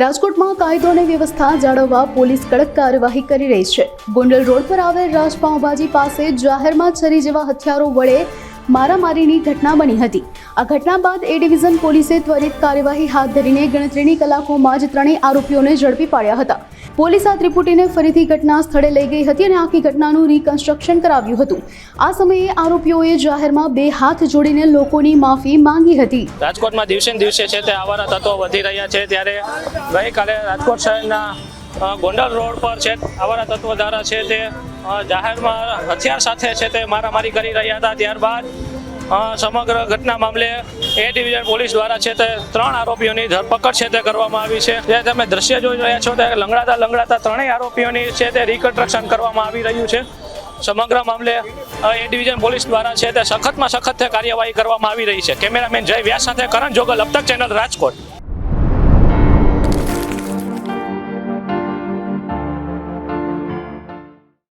રાજકોટમાં કાયદો અને વ્યવસ્થા જાળવવા પોલીસ કડક કાર્યવાહી કરી રહી છે. ગોંડલ રોડ પર આવેલ રાજપાઉભાજી પાસે જાહેરમાં છરી જેવા હથિયારો વડે મારામારીની ઘટના બની હતી. આ ઘટના બાદ એ ડિવિઝન પોલીસે ત્વરિત કાર્યવાહી હાથ ધરીને ગણતરીની કલાકોમાં જ ત્રણેય આરોપીઓને ઝડપી પાડ્યા હતા. પોલીસ આ ત્રિપુટીને ફરીથી ઘટના સ્થળે લઈ ગઈ હતી અને આખી ઘટનાનું રિકન્સ્ટ્રક્શન કરાવ્યું હતું. આ સમયે આરોપીઓએ જાહેરમાં બે હાથ જોડીને લોકોની માફી માંગી હતી. રાજકોટમાં દિવસે દિવસે છે તે આવારા તત્વો વધી રહ્યા છે. ત્યારે ગઈકાલે રાજકોટ શહેરના ગોંડલ રોડ પર છે આવારા તત્વો દ્વારા છે તે જાહેરમાં હથિયાર સાથે છે તે મારામારી કરી રહ્યા હતા. ત્યારબાદ સમગ્ર ઘટના મામલે એ ડિવિઝન પોલીસ દ્વારા છે તે ત્રણ આરોપીઓની ધરપકડ છે તે કરવામાં આવી છે. જે તમે દ્રશ્ય જોઈ રહ્યા છો તે લંગડાતા લંગડાતા ત્રણેય આરોપીઓની છે તે રિકન્સ્ટ્રક્શન કરવામાં આવી રહ્યું છે. સમગ્ર મામલે એ ડિવિઝન પોલીસ દ્વારા છે તે સખતમાં સખત કાર્યવાહી કરવામાં આવી રહી છે. કેમેરામેન જય વ્યાસ સાથે કરણ જોગલ, અબતક ચેનલ રાજકોટ.